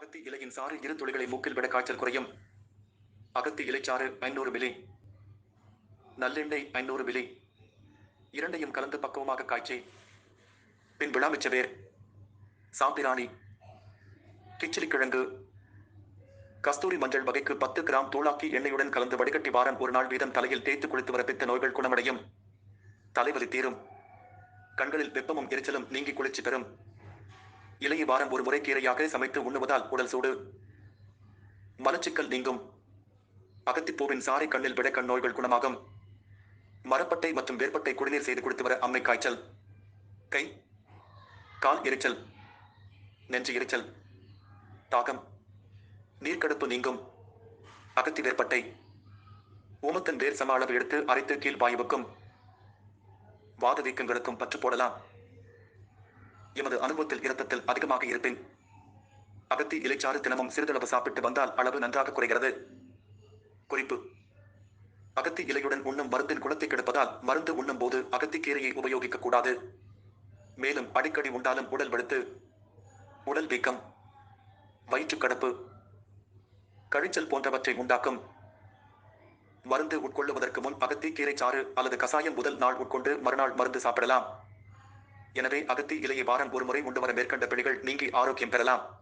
அகத்தி இலையின் சாறு இரு துளிகளை மூக்கில் விட காய்ச்சல் குறையும். அகத்தி இலைச்சாறு ஐநூறு மில்லி. நல்லெண்ணெய் ஐநூறு மில்லி. இரண்டையும் கலந்து பக்குவமாக காய்ச்சி பின் விழாமிச்ச வேர் சாம்பிராணி கிச்சிலிக்கிழங்கு கஸ்தூரி மஞ்சள் வகைக்கு பத்து கிராம் தூளாக்கி எண்ணெயுடன் கலந்து வடிகட்டி வாரம் ஒரு நாள் வீதம் தலையில் தேய்த்து குளித்து வரப்பித்த நோய்கள் குணமடையும். தலைவலி தீரும். கண்களில் வெப்பமும் எரிச்சலும் நீங்கி குளிர்ச்சி பெறும். இலையை வாரம் ஒரு முறை கீரையாக சமைத்து உண்ணுவதால் உடல் சூடு. மலச்சிக்கல் நீங்கும். அகத்திப்பூவின் சாறை கண்ணில் விட கண் நோய்கள் குணமாகும். மரப்பட்டை மற்றும் வேர்ப்பட்டை குடிநீர் செய்து கொடுத்து வர அம்மை காய்ச்சல். கை கால் எரிச்சல் நெஞ்சு எரிச்சல் தாகம் நீர்க்கடுப்பு நீங்கும். அகத்தி வேர்பட்டை. ஊமத்தன் வேர் சம அளவு எடுத்து அரைத்து கீழ் வாயுவுக்கும் வாத வீக்கங்களுக்கும் பற்று போடலாம். எமது அனுபவத்தில் இரத்தத்தில் அதிகமாக இருப்பின். அகத்தி இலைச்சாறு தினமும் சிறிதளவு சாப்பிட்டு வந்தால் அளவு நன்றாக குறைகிறது. குறிப்பு. அகத்தி இலையுடன் உண்ணும் மருந்தின் குணத்தை கெடுப்பதால் மருந்து உண்ணும் போது அகத்திக்கீரையை உபயோகிக்க கூடாது. மேலும் அடிக்கடி உண்டாலும் உடல் வெளுத்து உடல் வீக்கம் வயிற்றுக்கடப்பு கழிச்சல் போன்றவற்றை உண்டாக்கும். மருந்து உட்கொள்ளுவதற்கு முன் அகத்தி கீரை சாறு அல்லது கசாயம் முதல் நாள் உட்கொண்டு மறுநாள் மருந்து சாப்பிடலாம். எனவே அகத்தி இலையை வாரம் ஒரு முறை உண்டு வர மேற்கண்ட பிழைகள் நீங்கி ஆரோக்கியம் பெறலாம்.